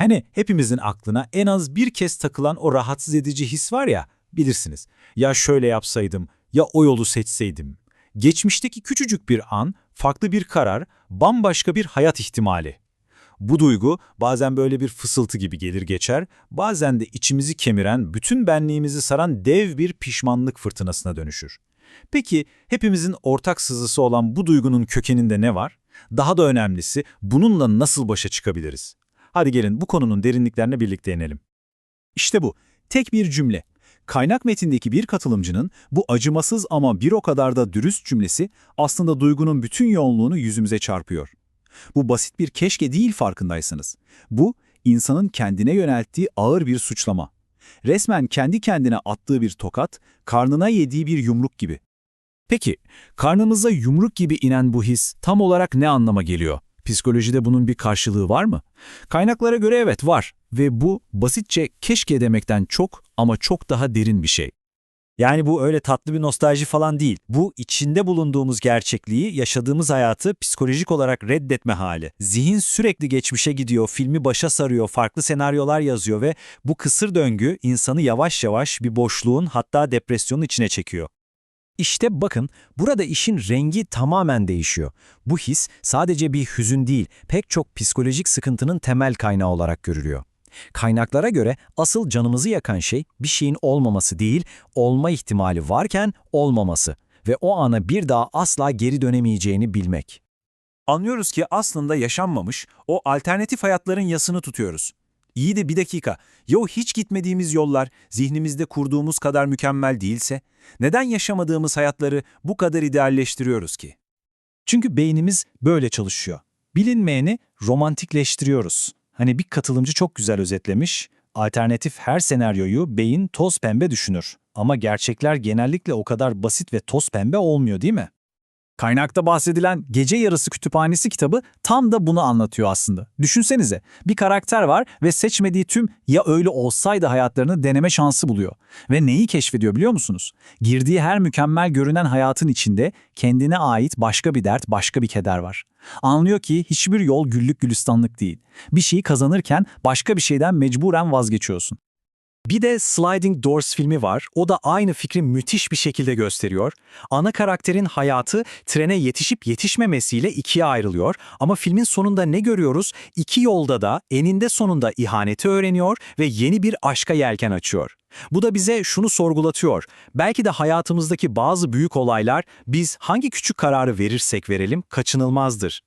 Hani hepimizin aklına en az bir kez takılan o rahatsız edici his var ya, bilirsiniz. Ya şöyle yapsaydım, ya o yolu seçseydim. Geçmişteki küçücük bir an, farklı bir karar, bambaşka bir hayat ihtimali. Bu duygu bazen böyle bir fısıltı gibi gelir geçer, bazen de içimizi kemiren, bütün benliğimizi saran dev bir pişmanlık fırtınasına dönüşür. Peki hepimizin ortak sızısı olan bu duygunun kökeninde ne var? Daha da önemlisi bununla nasıl başa çıkabiliriz? Hadi gelin bu konunun derinliklerine birlikte inelim. İşte bu, tek bir cümle. Kaynak metindeki bir katılımcının bu acımasız ama bir o kadar da dürüst cümlesi aslında duygunun bütün yoğunluğunu yüzümüze çarpıyor. Bu basit bir keşke değil farkındaysanız. Bu, insanın kendine yönelttiği ağır bir suçlama. Resmen kendi kendine attığı bir tokat, karnına yediği bir yumruk gibi. Peki, karnımıza yumruk gibi inen bu his tam olarak ne anlama geliyor? Psikolojide bunun bir karşılığı var mı? Kaynaklara göre evet var ve bu basitçe keşke demekten çok ama çok daha derin bir şey. Yani bu öyle tatlı bir nostalji falan değil. Bu içinde bulunduğumuz gerçekliği, yaşadığımız hayatı psikolojik olarak reddetme hali. Zihin sürekli geçmişe gidiyor, filmi başa sarıyor, farklı senaryolar yazıyor ve bu kısır döngü insanı yavaş yavaş bir boşluğun hatta depresyonun içine çekiyor. İşte bakın burada işin rengi tamamen değişiyor. Bu his sadece bir hüzün değil, pek çok psikolojik sıkıntının temel kaynağı olarak görülüyor. Kaynaklara göre asıl canımızı yakan şey bir şeyin olmaması değil, olma ihtimali varken olmaması ve o ana bir daha asla geri dönemeyeceğini bilmek. Anlıyoruz ki aslında yaşanmamış, o alternatif hayatların yasını tutuyoruz. İyi de bir dakika, ya o hiç gitmediğimiz yollar zihnimizde kurduğumuz kadar mükemmel değilse, neden yaşamadığımız hayatları bu kadar idealleştiriyoruz ki? Çünkü beynimiz böyle çalışıyor. Bilinmeyeni romantikleştiriyoruz. Hani bir katılımcı çok güzel özetlemiş, alternatif her senaryoyu beyin toz pembe düşünür. Ama gerçekler genellikle o kadar basit ve toz pembe olmuyor değil mi? Kaynakta bahsedilen Gece Yarısı Kütüphanesi kitabı tam da bunu anlatıyor aslında. Düşünsenize, bir karakter var ve seçmediği tüm ya öyle olsaydı hayatlarını deneme şansı buluyor. Ve neyi keşfediyor biliyor musunuz? Girdiği her mükemmel görünen hayatın içinde kendine ait başka bir dert, başka bir keder var. Anlıyor ki hiçbir yol güllük gülistanlık değil. Bir şeyi kazanırken başka bir şeyden mecburen vazgeçiyorsun. Bir de Sliding Doors filmi var. O da aynı fikri müthiş bir şekilde gösteriyor. Ana karakterin hayatı trene yetişip yetişmemesiyle ikiye ayrılıyor. Ama filmin sonunda ne görüyoruz? İki yolda da eninde sonunda ihaneti öğreniyor ve yeni bir aşka yelken açıyor. Bu da bize şunu sorgulatıyor. Belki de hayatımızdaki bazı büyük olaylar biz hangi küçük kararı verirsek verelim kaçınılmazdır.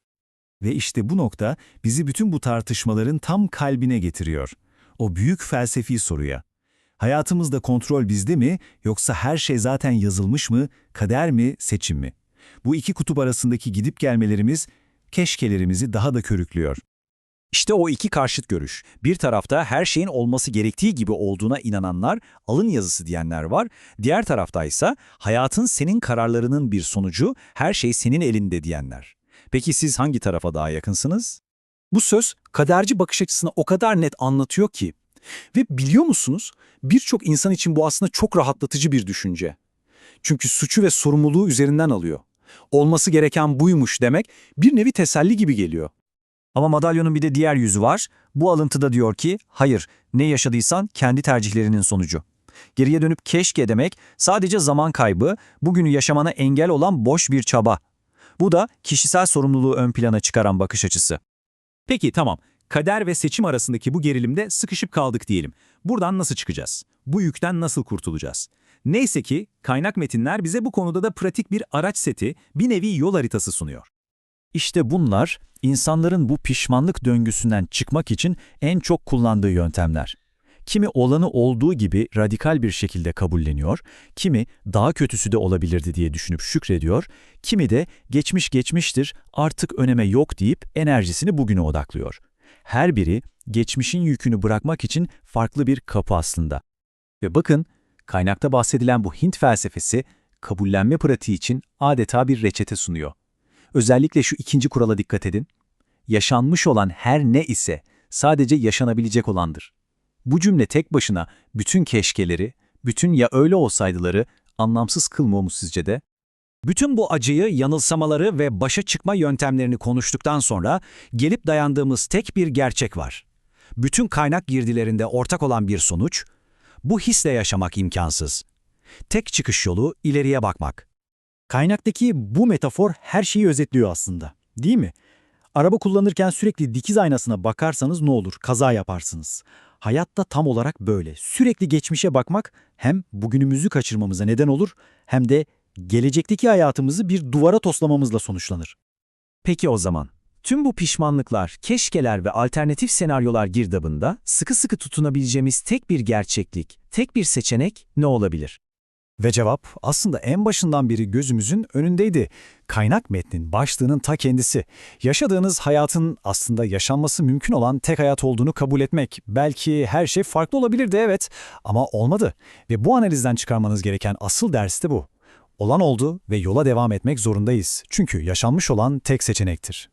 Ve işte bu nokta bizi bütün bu tartışmaların tam kalbine getiriyor. O büyük felsefi soruya. Hayatımızda kontrol bizde mi yoksa her şey zaten yazılmış mı, kader mi, seçim mi? Bu iki kutup arasındaki gidip gelmelerimiz keşkelerimizi daha da körüklüyor. İşte o iki karşıt görüş. Bir tarafta her şeyin olması gerektiği gibi olduğuna inananlar, alın yazısı diyenler var. Diğer tarafta ise hayatın senin kararlarının bir sonucu, her şey senin elinde diyenler. Peki siz hangi tarafa daha yakınsınız? Bu söz kaderci bakış açısını o kadar net anlatıyor ki. Ve biliyor musunuz birçok insan için bu aslında çok rahatlatıcı bir düşünce. Çünkü suçu ve sorumluluğu üzerinden alıyor. Olması gereken buymuş demek bir nevi teselli gibi geliyor. Ama madalyonun bir de diğer yüzü var. Bu alıntıda diyor ki, hayır, ne yaşadıysan kendi tercihlerinin sonucu. Geriye dönüp keşke demek sadece zaman kaybı, bugünü yaşamana engel olan boş bir çaba. Bu da kişisel sorumluluğu ön plana çıkaran bakış açısı. Peki tamam, kader ve seçim arasındaki bu gerilimde sıkışıp kaldık diyelim. Buradan nasıl çıkacağız? Bu yükten nasıl kurtulacağız? Neyse ki kaynak metinler bize bu konuda da pratik bir araç seti, bir nevi yol haritası sunuyor. İşte bunlar insanların bu pişmanlık döngüsünden çıkmak için en çok kullandığı yöntemler. Kimi olanı olduğu gibi radikal bir şekilde kabulleniyor, kimi daha kötüsü de olabilirdi diye düşünüp şükrediyor, kimi de geçmiş geçmiştir artık öneme yok deyip enerjisini bugüne odaklıyor. Her biri geçmişin yükünü bırakmak için farklı bir kapı aslında. Ve bakın, kaynakta bahsedilen bu Hint felsefesi kabullenme pratiği için adeta bir reçete sunuyor. Özellikle şu ikinci kurala dikkat edin. Yaşanmış olan her ne ise sadece yaşanabilecek olandır. Bu cümle tek başına bütün keşkeleri, bütün ya öyle olsaydıları anlamsız kılmıyor mu sizce de? Bütün bu acıyı, yanılsamaları ve başa çıkma yöntemlerini konuştuktan sonra gelip dayandığımız tek bir gerçek var. bütün kaynak girdilerinde ortak olan bir sonuç, bu hisle yaşamak imkansız. Tek çıkış yolu ileriye bakmak. Kaynaktaki bu metafor her şeyi özetliyor aslında. Değil mi? Araba kullanırken sürekli dikiz aynasına bakarsanız ne olur? Kaza yaparsınız. Hayatta tam olarak böyle. Sürekli geçmişe bakmak hem bugünümüzü kaçırmamıza neden olur hem de gelecekteki hayatımızı bir duvara toslamamızla sonuçlanır. Peki o zaman, tüm bu pişmanlıklar, keşkeler ve alternatif senaryolar girdabında sıkı sıkı tutunabileceğimiz tek bir gerçeklik, tek bir seçenek ne olabilir? Ve cevap aslında en başından beri gözümüzün önündeydi. Kaynak metnin başlığının ta kendisi. Yaşadığınız hayatın aslında yaşanması mümkün olan tek hayat olduğunu kabul etmek. Belki her şey farklı olabilirdi evet ama olmadı. Ve bu analizden çıkarmanız gereken asıl ders de bu. Olan oldu ve yola devam etmek zorundayız. Çünkü yaşanmış olan tek seçenektir.